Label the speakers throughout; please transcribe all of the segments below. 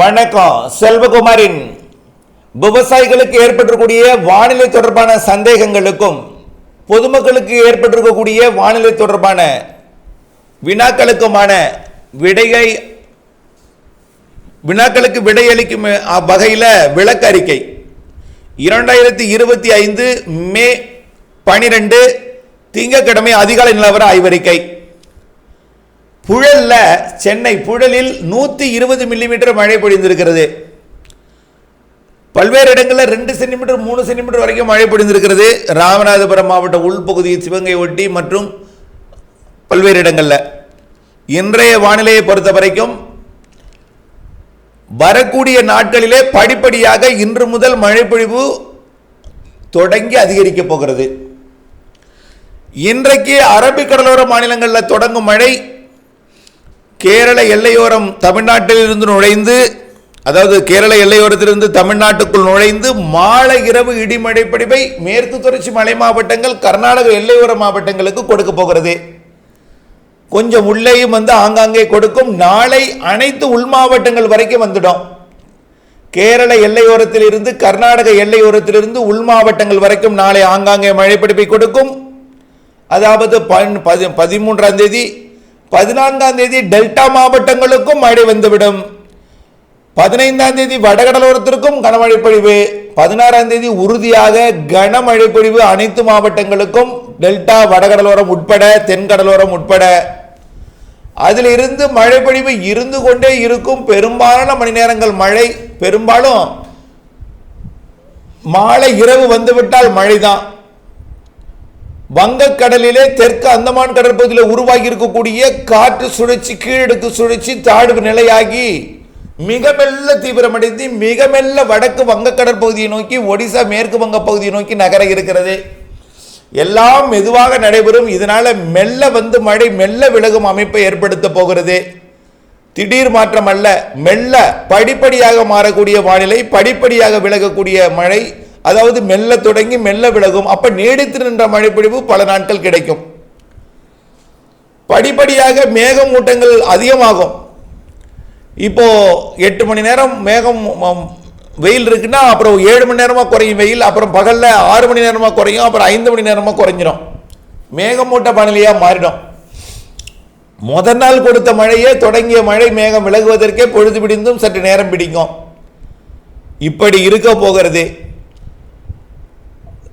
Speaker 1: வணக்கம். செல்வகுமாரின் விவசாயிகளுக்கு ஏற்பட்டிருக்கக்கூடிய வானிலை தொடர்பான சந்தேகங்களுக்கும் பொதுமக்களுக்கு ஏற்பட்டிருக்கக்கூடிய வானிலை தொடர்பான வினாக்களுக்குமான விடையை வினாக்களுக்கு விடையளிக்கும் வகையில் விளக்கறிக்கை. இரண்டாயிரத்தி இருபத்தி ஐந்து மே பனிரெண்டு திங்கக்கிழமை அதிகாலை நிலவர ஆய்வறிக்கை. புழல்ல சென்னை புழலில் நூற்றி இருபது மில்லிமீட்டர் மழை பொழிந்திருக்கிறது. பல்வேறு இடங்களில் ரெண்டு சென்டிமீட்டர் மூணு சென்டிமீட்டர் வரைக்கும் மழை பொழிந்திருக்கிறது. ராமநாதபுரம் மாவட்ட உள்பகுதி சிவகங்கை ஒட்டி மற்றும் பல்வேறு இடங்களில். இன்றைய வானிலையை பொறுத்த வரைக்கும் வரக்கூடிய நாட்களிலே படிப்படியாக இன்று முதல் மழைப்பொழிவு தொடங்கி அதிகரிக்கப் போகிறது. இன்றைக்கு அரபிக்கடலோர மாநிலங்களில் தொடங்கும் மழை கேரள எல்லையோரம் தமிழ்நாட்டிலிருந்து நுழைந்து அதாவது கேரள எல்லையோரத்திலிருந்து தமிழ்நாட்டுக்குள் நுழைந்து மாலை இரவு இடிமழை பொழிவை மேற்கு தொடர்ச்சி மலை மாவட்டங்கள் கர்நாடக எல்லையோர மாவட்டங்களுக்கு கொடுக்க போகிறது. கொஞ்சம் உள்ளேயும் வந்து ஆங்காங்கே கொடுக்கும். நாளை அனைத்து உள் மாவட்டங்கள் வரைக்கும் வந்துடும். கேரள எல்லையோரத்திலிருந்து கர்நாடக எல்லையோரத்திலிருந்து உள் மாவட்டங்கள் வரைக்கும் நாளை ஆங்காங்கே மழை பிடிப்பை கொடுக்கும். அதாவது பன்- பதி- பதிமூன்றாம் தேதி பதினான்காம் தேதி டெல்டா மாவட்டங்களுக்கும் மழை வந்துவிடும். பதினைந்தாம் தேதி வடகடலோரத்திற்கும் கனமழை பொழிவு. பதினாறாம் தேதி உறுதியாக கனமழை பொழிவு அனைத்து மாவட்டங்களுக்கும் டெல்டா வடகடலோரம் உட்பட தென்கடலோரம் உட்பட. அதிலிருந்து மழை பொழிவு இருந்து கொண்டே இருக்கும் பெரும்பாலான மணி நேரங்கள் மழை. பெரும்பாலும் மாலை இரவு வந்துவிட்டால் மழைதான். வங்கக்கடலிலே தெற்கு அந்தமான் கடற்பகுதியில் உருவாகி இருக்கக்கூடிய காற்று சுழற்சி கீழடுக்கு சுழற்சி தாழ்வு நிலையாகி மிக மெல்ல தீவிரமடைந்து மிக மெல்ல வடக்கு வங்கக்கடற்பகுதியை நோக்கி ஒடிசா மேற்கு வங்க பகுதியை நோக்கி நகர இருக்கிறது. எல்லாம் மெதுவாக நடைபெறும். இதனால மெல்ல வந்து மழை மெல்ல விலகும் அமைப்பை ஏற்படுத்த போகிறது. திடீர் மாற்றம் அல்ல மெல்ல படிப்படியாக மாறக்கூடிய வானிலை படிப்படியாக விலகக்கூடிய மழை அதாவது மெல்ல தொடங்கி மெல்ல விலகும். அப்ப நீடித்து நின்ற மழைப்பொழிவு பல நாட்கள் கிடைக்கும். படிப்படியாக மேகமூட்டங்கள் அதிகமாகும். இப்போ எட்டு மணி நேரம் மேகம் வெயில் இருக்குன்னா அப்புறம் ஏழு மணி நேரமாக குறையும் வெயில் அப்புறம் பகலில் ஆறு மணி நேரமாக குறையும் அப்புறம் ஐந்து மணி நேரமாக குறைஞ்சிடும் மேகமூட்ட வானிலையா மாறிடும். முதல் நாள் கொடுத்த மழையே தொடங்கிய மழை மேகம் விலகுவதற்கே பொழுது பிடிந்தும் சற்று நேரம் பிடிக்கும். இப்படி இருக்க போகிறது.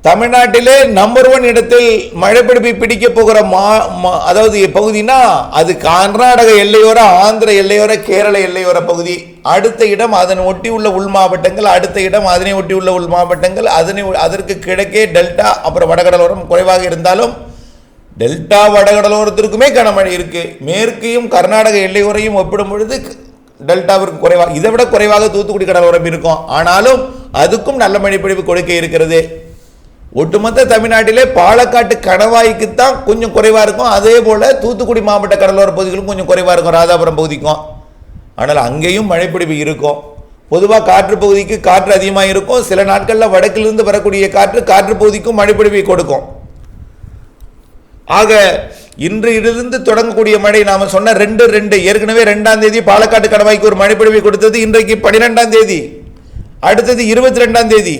Speaker 1: தமிழ்நாட்டிலே நம்பர் ஒன் இடத்தில் மழைப்பிடிப்பை பிடிக்க போகிற மா மா- அதாவது பகுதினா அது கர்நாடக எல்லையோர ஆந்திர எல்லையோர கேரள எல்லையோர பகுதி. அடுத்த இடம் அதனை ஒட்டி உள்ள உள் மாவட்டங்கள் அடுத்த இடம் அதனை ஒட்டி உள்ள உள் மாவட்டங்கள் அதனை அதற்கு கிழக்கே டெல்டா அப்புறம் வடகடலோரம் குறைவாக இருந்தாலும் டெல்டா வடகடலோரத்திற்குமே கனமழை இருக்கு. மேற்கையும் கர்நாடக எல்லையோரையும் ஒப்பிடும் பொழுது டெல்டாவிற்கு குறைவாக இதை விட குறைவாக தூத்துக்குடி கடலோரம் இருக்கும். ஆனாலும் அதுக்கும் நல்ல மழைப்பிடிப்பு கொடுக்க இருக்கிறது. ஒட்டுமொத்த தமிழ்நாட்டிலே பாலக்காட்டு கணவாய்க்குத்தான் கொஞ்சம் குறைவாக இருக்கும். அதே போல் தூத்துக்குடி மாவட்ட கடலோர பகுதிகளும் கொஞ்சம் குறைவாக இருக்கும் ராதாபுரம் பகுதிக்கும். ஆனால் அங்கேயும் மழைப்பிடிப்பு இருக்கும். பொதுவாக காற்று பகுதிக்கு காற்று அதிகமாக இருக்கும். சில நாட்களில் வடக்கிலிருந்து வரக்கூடிய காற்று காற்று பகுதிக்கும் மழைப்பிடிப்பை கொடுக்கும். ஆக இன்று இருந்து தொடங்கக்கூடிய மழை நாம் சொன்ன ரெண்டு ரெண்டு ஏற்கனவே ரெண்டாம் தேதி பாலக்காட்டு கடவாய்க்கு ஒரு மழைப்பிடிவை கொடுத்தது. இன்றைக்கு பனிரெண்டாம் தேதி அடுத்தது இருபத்தி ரெண்டாம் தேதி.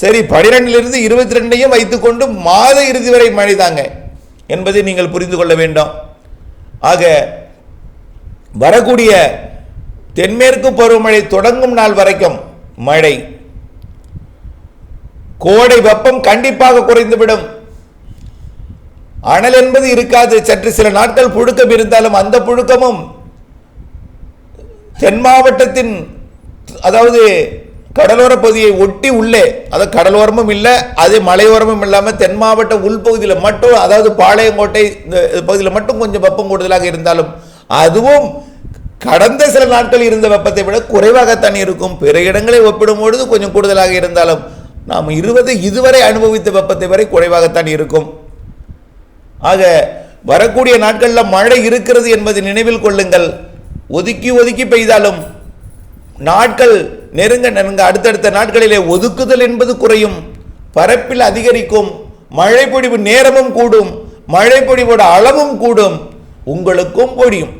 Speaker 1: சரி பனிரெண்டிலிருந்து இருபத்தி ரெண்டையும் வைத்துக்கொண்டு மாத இறுதி வரை மழை தாங்க என்பதை நீங்கள் புரிந்து கொள்ள வேண்டும். ஆக வரக்கூடிய தென்மேற்கு பருவமழை தொடங்கும் நாள் வரைக்கும் மழை. கோடை வெப்பம் கண்டிப்பாக குறைந்துவிடும். அனல் என்பது இருக்காது. சற்று சில நாட்கள் புழுக்கம் இருந்தாலும் அந்த புழுக்கமும் தென் மாவட்டத்தின் அதாவது கடலோர பகுதியை ஒட்டி உள்ளே அது கடலோரமும் இல்லை அது மலையோரமும் இல்லாமல் தென் மாவட்ட உள்பகுதியில் மட்டும் அதாவது பாளையங்கோட்டை இந்த பகுதியில் மட்டும் கொஞ்சம் வெப்பம் கூடுதலாக இருந்தாலும் அதுவும் கடந்த சில நாட்கள் இருந்த வெப்பத்தை விட குறைவாகத்தான் இருக்கும். பிற இடங்களை ஒப்பிடும் பொழுது கொஞ்சம் கூடுதலாக இருந்தாலும் நாம் இருபது இதுவரை அனுபவித்த வெப்பத்தை வரை குறைவாகத்தான் இருக்கும். ஆக வரக்கூடிய நாட்களில் மழை இருக்கிறது என்பதை நினைவில் கொள்ளுங்கள். ஒதுக்கி ஒதுக்கி பெய்தாலும் நாட்கள் நெருங்க நெருங்க அடுத்தடுத்த நாட்களிலே ஒதுக்குதல் என்பது குறையும். பரப்பில் அதிகரிக்கும். மழை பொழிவு நேரமும் கூடும். மழை பொழிவோட அளவும் கூடும். உங்களுக்கும் பொடியும்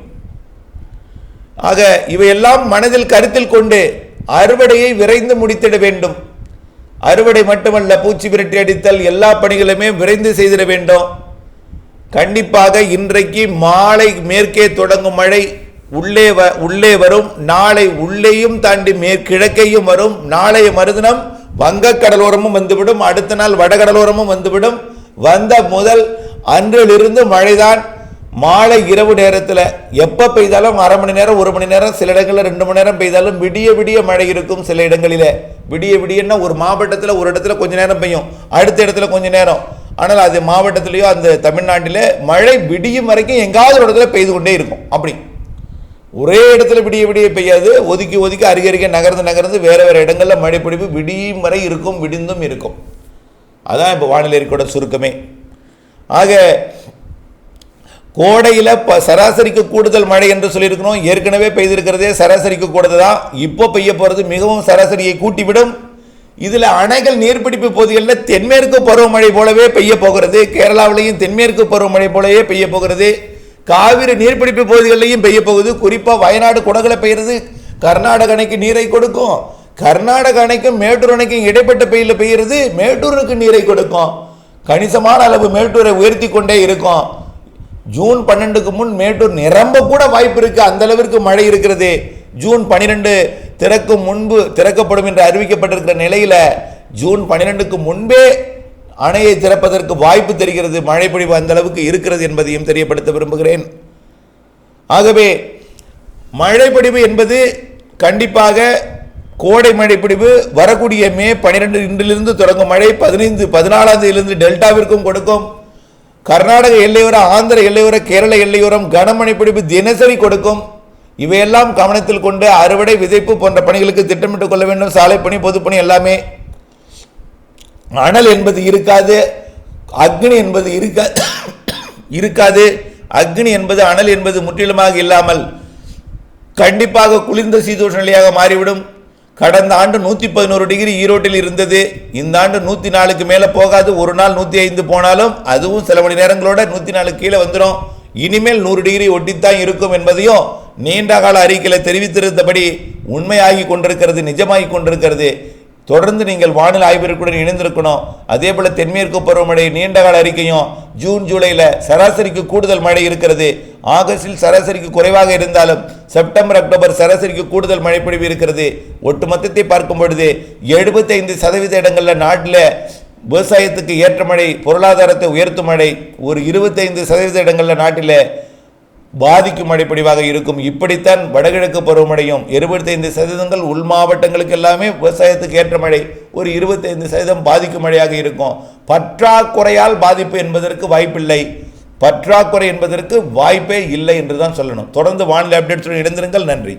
Speaker 1: ஆக இவையெல்லாம் மனதில் கருத்தில் கொண்டு அறுவடையை விரைந்து முடித்திட வேண்டும். அறுவடை மட்டுமல்ல பூச்சி விரட்டி அடித்தல் எல்லா பணிகளுமே விரைந்து செய்திட வேண்டும். கண்டிப்பாக இன்றைக்கு மாலை மேற்கே தொடங்கும் மழை உள்ளே வ உள்ளே வரும் நாளை உள்ளேயும் தாண்டி மேற்கிழக்கையும் வரும் நாளைய மறுதினம் வங்கக் கடலோரமும் வந்துவிடும் அடுத்த நாள் வடகடலோரமும் வந்துவிடும். வந்த முதல் அன்றிலிருந்து மழைதான். மாலை இரவு நேரத்தில் எப்போ பெய்தாலும் அரை மணி நேரம் ஒரு மணி நேரம் சில இடங்களில் ரெண்டு மணி நேரம் பெய்தாலும் விடிய விடிய மழை இருக்கும் சில இடங்களில். விடிய விடியன்னா ஒரு மாவட்டத்தில் ஒரு இடத்துல கொஞ்ச நேரம் பெய்யும் அடுத்த இடத்துல கொஞ்ச நேரம். ஆனால் அது மாவட்டத்திலேயோ அந்த தமிழ்நாட்டில் மழை விடியும் வரைக்கும் எங்காவது ஒரு இடத்துல பெய்து கொண்டே இருக்கும். அப்படி. ஒரே இடத்துல விடிய விடிய பெய்யாது. ஒதுக்கி ஒதுக்கி அருகே அருகே நகர்ந்து நகர்ந்து வேறு வேறு இடங்களில் மழை பிடிப்பு விடியும் வரை இருக்கும் விடிந்தும் இருக்கும். அதான் இப்போ வானிலை இருக்கோட சுருக்கமே. ஆக கோடையில் இப்போ சராசரிக்கு கூடுதல் மழை என்று சொல்லியிருக்கிறோம். ஏற்கனவே பெய்திருக்கிறதே சராசரிக்கு கூடுதல் தான். இப்போ பெய்ய போகிறது மிகவும் சராசரியை கூட்டிவிடும். இதில் அணைகள் நீர்பிடிப்பு பகுதிகளில் தென்மேற்கு பருவமழை போலவே பெய்ய போகிறது. கேரளாவிலையும் தென்மேற்கு பருவமழை போலவே பெய்ய போகிறது. காவிரி நீர்பிடிப்பு பகுதிகளிலையும் பெய்ய போகுது குறிப்பாக வயநாடு குடகுல பெய்கிறது கர்நாடக அணைக்கு நீரை கொடுக்கும். கர்நாடக அணைக்கும் மேட்டூர் அணைக்கும் இடைப்பட்ட பெயில் பெய்கிறது மேட்டூருக்கு நீரை கொடுக்கும். கணிசமான அளவு மேட்டூரை உயர்த்தி கொண்டே இருக்கும். ஜூன் பன்னெண்டுக்கு முன் மேட்டூர் நிரம்ப கூட வாய்ப்பு இருக்கு. அந்த அளவிற்கு மழை இருக்கிறது. ஜூன் பன்னிரெண்டு திறக்கும் முன்பு திறக்கப்படும் என்று அறிவிக்கப்பட்டிருக்கிற நிலையில ஜூன் பன்னிரெண்டுக்கு முன்பே அணையை திறப்பதற்கு வாய்ப்பு தெரிகிறது மழை பொழிவு அந்த அளவுக்கு இருக்கிறது என்பதையும் தெரியப்படுத்த விரும்புகிறேன். ஆகவே மழைப்பொழிவு என்பது கண்டிப்பாக கோடை மழைப்பொழிவு வரக்கூடிய மே பனிரெண்டு இன்றிலிருந்து தொடங்கும் மழை பதினைந்து பதினாலாம் தேதியிலிருந்து டெல்டாவிற்கும் கொடுக்கும். கர்நாடக எல்லையோரம் ஆந்திர எல்லையோர கேரள எல்லையோரம் கனமழை பிடிப்பு தினசரி கொடுக்கும். இவையெல்லாம் கவனத்தில் கொண்டு அறுவடை விதைப்பு போன்ற பணிகளுக்கு திட்டமிட்டுக் கொள்ள வேண்டும். சாலை பணி பொதுப்பணி எல்லாமே அனல் என்பது இருக்காது அக்னி என்பது இருக்கா இருக்காது. அக்னி என்பது அனல் என்பது முற்றிலுமாக இல்லாமல் கண்டிப்பாக குளிர்ந்த சீதோஷ நிலையாக மாறிவிடும். கடந்த ஆண்டு நூற்றி பதினோரு டிகிரி ஈரோட்டில் இருந்தது. இந்த ஆண்டு நூற்றி நாலுக்கு மேலே போகாது. ஒரு நாள் நூற்றி ஐந்து போனாலும் அதுவும் சில மணி நேரங்களோட நூற்றி நாலு கீழே வந்துடும் இனிமேல் நூறு டிகிரி ஒட்டித்தான் இருக்கும் என்பதையும் நீண்ட கால அறிக்கையில் தெரிவித்திருந்தபடி உண்மையாகி கொண்டிருக்கிறது நிஜமாகி கொண்டிருக்கிறது. தொடர்ந்து நீங்கள் வானிலை ஆய்விற்குடன் இணைந்திருக்கணும். அதே போல் தென்மேற்கு பருவமழை நீண்டகால அறிக்கையும் ஜூன் ஜூலையில் சராசரிக்கு கூடுதல் மழை இருக்கிறது. ஆகஸ்டில் சராசரிக்கு குறைவாக இருந்தாலும் செப்டம்பர் அக்டோபர் சராசரிக்கு கூடுதல் மழைப்பொழிவு இருக்கிறது. ஒட்டுமொத்தத்தை பார்க்கும் பொழுது எழுபத்தைந்து சதவீத இடங்களில் நாட்டில் விவசாயத்துக்கு ஏற்ற மழை பொருளாதாரத்தை உயர்த்தும் மழை ஒரு இருபத்தைந்து சதவீத இடங்களில் நாட்டில் பாதிக்கும் மழைப்பொழிவாக இருக்கும். இப்படித்தான் வடகிழக்கு பருவமழையும் இருபத்தைந்து சதவீதங்கள் உள் மாவட்டங்களுக்கு எல்லாமே விவசாயத்துக்கு ஏற்ற மழை. ஒரு இருபத்தைந்து சதவீதம் பாதிக்கும் மழையாக இருக்கும். பற்றாக்குறையால் பாதிப்பு என்பதற்கு வாய்ப்பில்லை. பற்றாக்குறை என்பதற்கு வாய்ப்பே இல்லை என்று தான் சொல்லணும். தொடர்ந்து வானிலை அப்டேட்ஸுடன் இணைந்திருங்கள். நன்றி.